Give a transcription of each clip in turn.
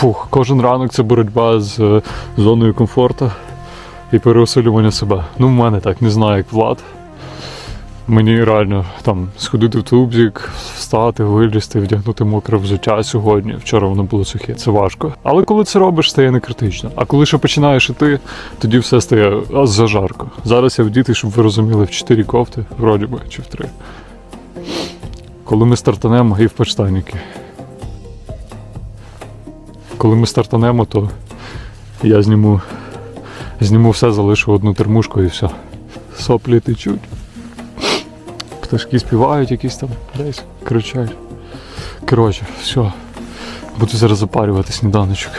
Фух, кожен ранок це боротьба з е, зоною комфорту і переосилювання себе. Ну, в мене так, не знаю, як влад. Мені реально там сходити в тубзик, встати, вилізти, вдягнути мокре взуття сьогодні. Вчора воно було сухе, це важко. Але коли це робиш, стає не критично. А коли ще починаєш іти, тоді все стає аж зажарко. Зараз я вдітий, щоб ви розуміли, в 4 кофти, вроді би, чи в 3. Коли ми стартанемо і в почтальники. Коли ми стартанемо, то я зніму, зніму все, залишу одну термушку і все. Соплі течуть. Пташки співають якісь там десь, кричать. Коротше, все. Буду зараз запарювати сніданочок.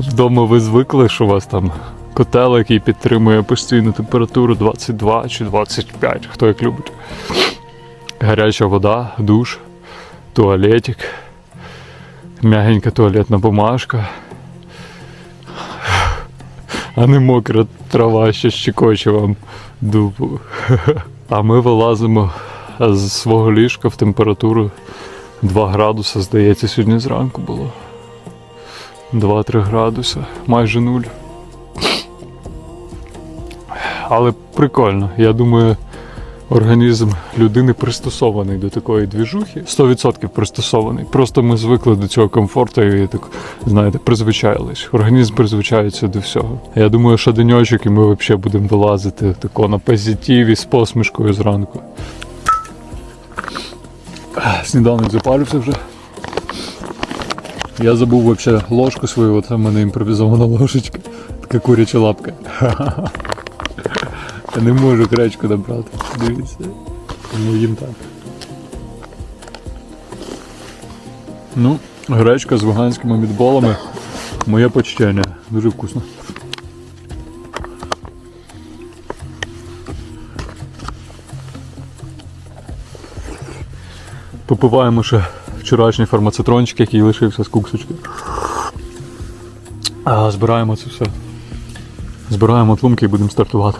Вдома ви звикли, що у вас там котел, який підтримує постійну температуру 22 чи 25, хто як любить. Гаряча вода, душ, туалетик, м'ягенька туалетна бумажка. А не мокра трава, що щекоче вам дупу. А ми вилазимо з свого ліжка в температуру 2 градуси, здається, сьогодні зранку було. 2-3 градуси, майже нуль. Але прикольно. Я думаю, організм людини пристосований до такої двіжухи. 100% пристосований. Просто ми звикли до цього комфорту і так, знаєте, призвичаїлись. Організм призвичається до всього. Я думаю, що деньочок і ми взагалі будемо вилазити тако на позитиві з посмішкою зранку. Сніданок запалився вже. Я забув вообще ложку свою, от у мене імпровізована ложечка. Така куряча лапка. Я не можу гречку добрати. Дивіться. Тому їм так. Ну, гречка з веганськими мідболами. Моє почтення. Дуже вкусно. Попиваємо ще вчорашній фармацетрончик, який лишився з куксочки. Збираємо це все. Збираємо тлумки і будемо стартувати.